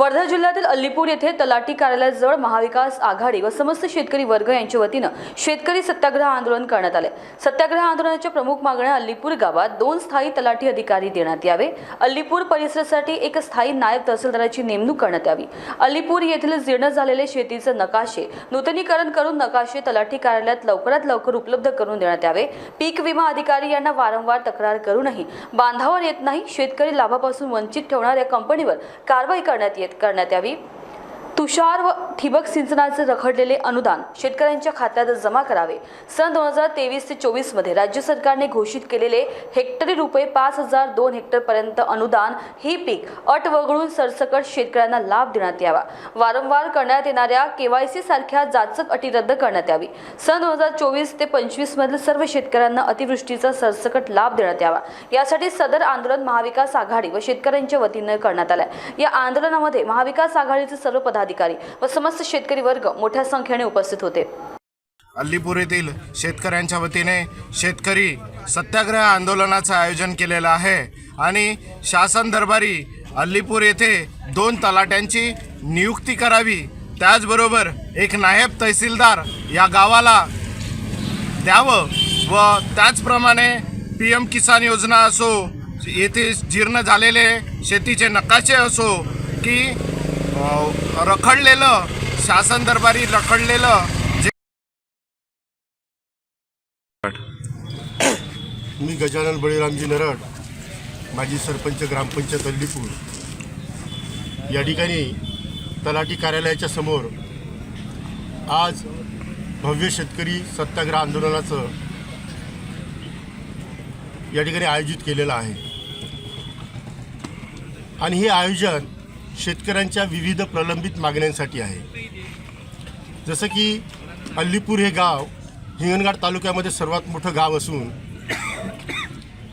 वर्धा जिल्ह्यातील अल्लीपूर येथे तलाठी कार्यालयाजवळ महाविकास आघाडी व समस्त शेतकरी वर्ग यांच्या वतीनं शेतकरी सत्याग्रह आंदोलन करण्यात आले. सत्याग्रह आंदोलनाच्या प्रमुख मागण्या अल्लीपूर गावात दोन स्थायी तलाठी अधिकारी देण्यात यावे. अल्लीपूर परिसरासाठी एक स्थायी नायब तहसीलदाराची नेमणूक करण्यात यावी. अल्लीपूर येथील जीर्ण झालेले शेतीचे नकाशे नूतनीकरण करून नकाशे तलाठी कार्यालयात लवकरात लवकर उपलब्ध करून देण्यात यावे. पीक विमा अधिकारी यांना वारंवार तक्रार करूनही बांधावर येत नाही. शेतकरी लाभापासून वंचित ठेवणाऱ्या कंपनीवर कारवाई करण्यात येत करण्यात यावी. तुषार व ठिबक सिंचनाचे रखडलेले अनुदान शेतकऱ्यांच्या खात्यात जमा करावे. सन दोन हजार तेवीस ते चोवीसमध्ये राज्य सरकारने घोषित केलेले हेक्टरी रुपये पाच हजार दोन हेक्टरपर्यंत अनुदान ही पीक अट वगळून सरसकट शेतकऱ्यांना लाभ देण्यात यावा. वारंवार करण्यात येणाऱ्या केवायसी सारख्या जाचक अटी रद्द करण्यात यावी. सन दोन हजार चोवीस ते पंचवीसमधील सर्व शेतकऱ्यांना अतिवृष्टीचा सरसकट लाभ देण्यात यावा. यासाठी सदर आंदोलन महाविकास आघाडी व शेतकऱ्यांच्या वतीनं करण्यात आलं या आंदोलनामध्ये महाविकास आघाडीचे सर्व पदाधिकारी व समस्त शेतकरी वर्ग मोठ्या संख्येने उपस्थित होते. अल्लीपूर येथील शेतकऱ्यांच्या वतीने शेतकरी सत्याग्रह आंदोलनाचं आयोजन केलेलं आहे आणि शासन दरबारी अल्लीपूर येथे दोन तलाट्यांची नियुक्ती करावी. त्याचबरोबर एक नायब तहसीलदार या गावाला द्यावं व त्याचप्रमाणे पी एम किसान योजना असो येथे जीर्ण झालेले शेतीचे नकाशे असो की रखडलेलं शासन दरबारी रखडलेलं जे मी गजानन बळीरामजी नरड माजी सरपंच ग्रामपंचायत अल्लीपूर. या ठिकाणी तलाठी कार्यालयाच्या समोर आज भव्य शेतकरी सत्याग्रह आंदोलनाचं या ठिकाणी आयोजित केलेलं आहे. आणि हे आयोजन शेतकऱ्यांच्या विविध प्रलंबित मागण्यांसाठी आहे. जसं की अल्लीपूर हे गाव हिंगणघाट तालुक्यामध्ये सर्वात मोठं गाव असून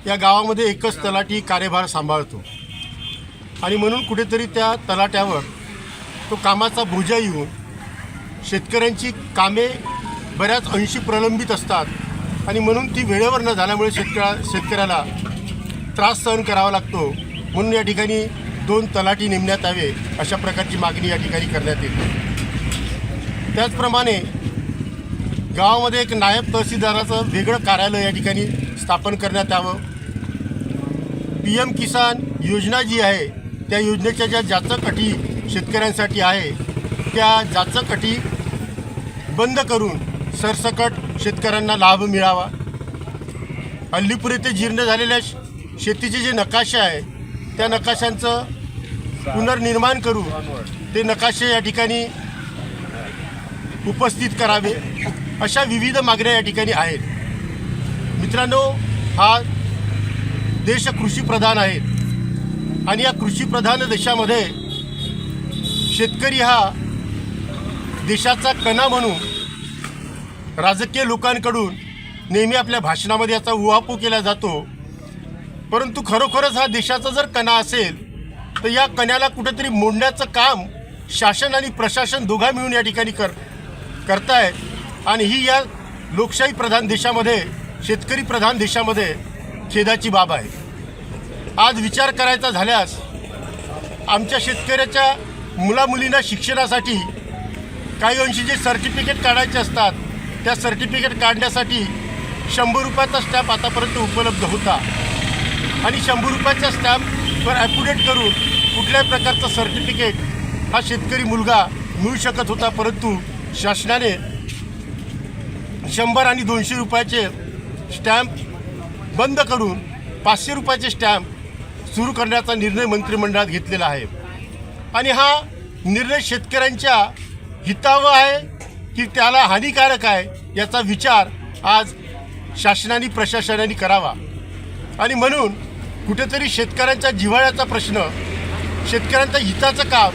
या गावामध्ये एकच तलाठी कार्यभार सांभाळतो. आणि म्हणून कुठेतरी त्या तलाट्यावर तो कामाचा बोजा येऊन शेतकऱ्यांची कामे बऱ्याच अंशी प्रलंबित असतात आणि म्हणून ती वेळेवर न झाल्यामुळे शेतकऱ्या शेतकऱ्याला त्रास सहन करावा लागतो. म्हणून या ठिकाणी दोन तलाठी नेमण्यात यावे अशा प्रकारची मागणी या ठिकाणी करण्यात येते. त्याचप्रमाणे गावामध्ये एक नायब तहसीलदाराचं वेगळं कार्यालय या ठिकाणी स्थापन करण्यात यावं. पी एम किसान योजना जी आहे त्या योजनेच्या ज्या जाचक अटी शेतकऱ्यांसाठी आहे त्या जाचक अटी बंद करून सरसकट शेतकऱ्यांना लाभ मिळावा. अल्लीपूर येथे जीर्ण झालेल्या शेतीचे जे नकाशे आहे त्या नकाशांचं पुनर्निर्माण करून ते नकाशे या ठिकाणी उपस्थित करावे. अशा विविध मागण्या या ठिकाणी आहेत. मित्रांनो हा देश कृषीप्रधान आहे. आणि या कृषीप्रधान देशामध्ये शेतकरी हा देशाचा कणा म्हणून राजकीय लोकांकडून नेहमी आपल्या भाषणामध्ये याचा उहापो केला जातो. परंतु खरोखरच हा देशाचा जर कणा असेल तर या कण्याला कुठेतरी मोडण्याचं काम शासन आणि प्रशासन दोघा मिळून या ठिकाणी कर करताय. आणि ही या लोकशाही प्रधान देशामध्ये शेतकरी प्रधान देशामध्ये खेदाची बाब आहे. आज विचार करायचा झाल्यास आमच्या शेतकऱ्याच्या मुलामुलींना शिक्षणासाठी काही अंशी जे सर्टिफिकेट काढायचे असतात त्या सर्टिफिकेट काढण्यासाठी शंभर रुपयाचा स्टॅम्प आतापर्यंत उपलब्ध होता. आणि शंभर रुपयाचा स्टॅम्प पेपर ॲप्युडेट करून कुठल्याही प्रकारचं सर्टिफिकेट हा शेतकरी मुलगा मिळू शकत होता परंतु शासनाने शंभर आणि दोनशे रुपयाचे स्टॅम्प बंद करून पाचशे रुपयाचे स्टॅम्प सुरू करण्याचा निर्णय मंत्रिमंडळात घेतलेला आहे. आणि हा निर्णय शेतकऱ्यांच्या हितावं आहे की त्याला हानिकारक आहे याचा विचार आज शासनाने प्रशासनाने करावा. आणि म्हणून कुठेतरी शेतकऱ्यांच्या जिव्हाळ्याचा प्रश्न शेतकऱ्यांच्या हिताचं काम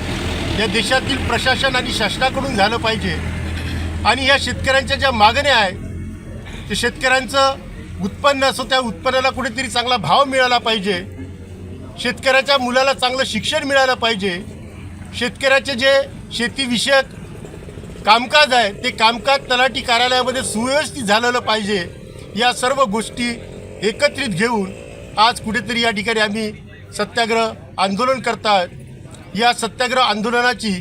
या देशातील प्रशासन आणि शासनाकडून झालं पाहिजे. आणि या शेतकऱ्यांच्या ज्या मागण्या आहेत ते शेतकऱ्यांचं उत्पन्न असो त्या उत्पन्नाला कुठेतरी चांगला भाव मिळाला पाहिजे. शेतकऱ्याच्या मुलाला चांगलं शिक्षण मिळालं पाहिजे. शेतकऱ्याचे जे शेतीविषयक कामकाज आहे ते कामकाज तलाठी कार्यालयामध्ये सुव्यवस्थित झालेलं पाहिजे. या सर्व गोष्टी एकत्रित घेऊन आज कुठेतरी या ठिकाणी आम्ही सत्याग्रह आंदोलन करतात या सत्याग्रह आंदोलनाची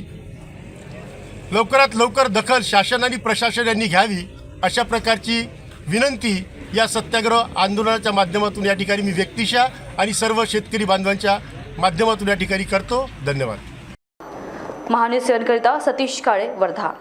लवकरात लवकर दखल शासन आणि प्रशासन यांनी घ्यावी अशा प्रकारची विनंती या सत्याग्रह आंदोलनाच्या माध्यमातून या ठिकाणी मी व्यक्तिशा आणि सर्व शेतकरी बांधवांच्या माध्यमातून या ठिकाणी करतो. धन्यवाद. महान्यूज सेवनकरिता सतीश काळे वर्धा.